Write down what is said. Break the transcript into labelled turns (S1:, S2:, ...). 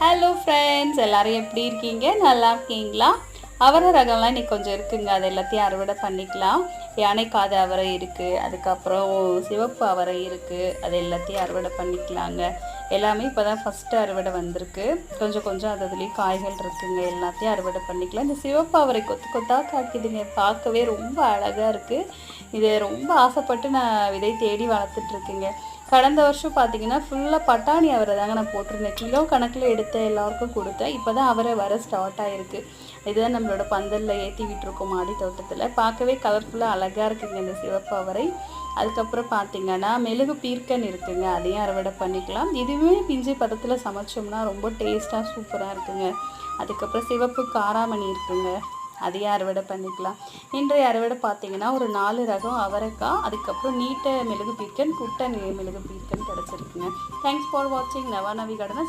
S1: hello friends எல்லாரும் எப்படி இருக்கீங்க நல்லா இருக்கீங்களா அவரை ரகம்லாம் இன்னைக்கு கொஞ்சம் இருக்குங்க அது எல்லாத்தையும் அறுவடை பண்ணிக்கலாம் காது அவரை இருக்குது அதுக்கப்புறம் சிவப்பு அவரை இருக்குது அது எல்லாத்தையும் அறுவடை பண்ணிக்கலாங்க எல்லாமே இப்போ தான் ஃபஸ்ட்டு அறுவடை வந்திருக்கு கொஞ்சம் கொஞ்சம் அது அதுலேயும் காய்கள் இருக்குங்க எல்லாத்தையும் அறுவடை பண்ணிக்கலாம் இந்த சிவப்பு அவரை கொத்து கொத்தாக காய்க்குதுங்க பார்க்கவே ரொம்ப அழகாக இருக்குது இதை ரொம்ப ஆசைப்பட்டு நான் விதை தேடி வளர்த்துட்ருக்கேங்க கடந்த வருஷம் பார்த்தீங்கன்னா ஃபுல்லாக பட்டாணி அவரை தாங்க நான் போட்டிருந்தேன் கிலோ கணக்கில் எடுத்த எல்லாருக்கும் கொடுத்தேன் இப்போ தான் அவரை வர ஸ்டார்ட் ஆகிருக்கு இதுதான் நம்மளோட பந்தலில் ஏற்றி விட்டுருக்கோம் மாடி தோட்டத்தில் பார்க்கவே கலர்ஃபுல்லாக அழகாக இருக்குங்க இந்த சிவப்பு அவரை அதுக்கப்புறம் பார்த்தீங்கன்னா மெழுகு பீர்க்கன் இருக்குங்க அதையும் அறுவடை பண்ணிக்கலாம் இதுவுமே பிஞ்சு பதத்தில் சமைச்சோம்னா ரொம்ப டேஸ்ட்டாக சூப்பராக இருக்குங்க அதுக்கப்புறம் சிவப்பு காராமணி இருக்குங்க அதையே அறுவடை பண்ணிக்கலாம் இன்றைய அறுவடை பார்த்தீங்கன்னா ஒரு நாலு ரகம் அவரைக்காய் அதுக்கப்புறம் நீட்ட மெழுகு பீர்க்கன் குட்டை மெழுகு பீர்க்கன் கிடச்சிருக்குங்க தேங்க்ஸ் ஃபார் வாட்சிங் நவானவி கடனை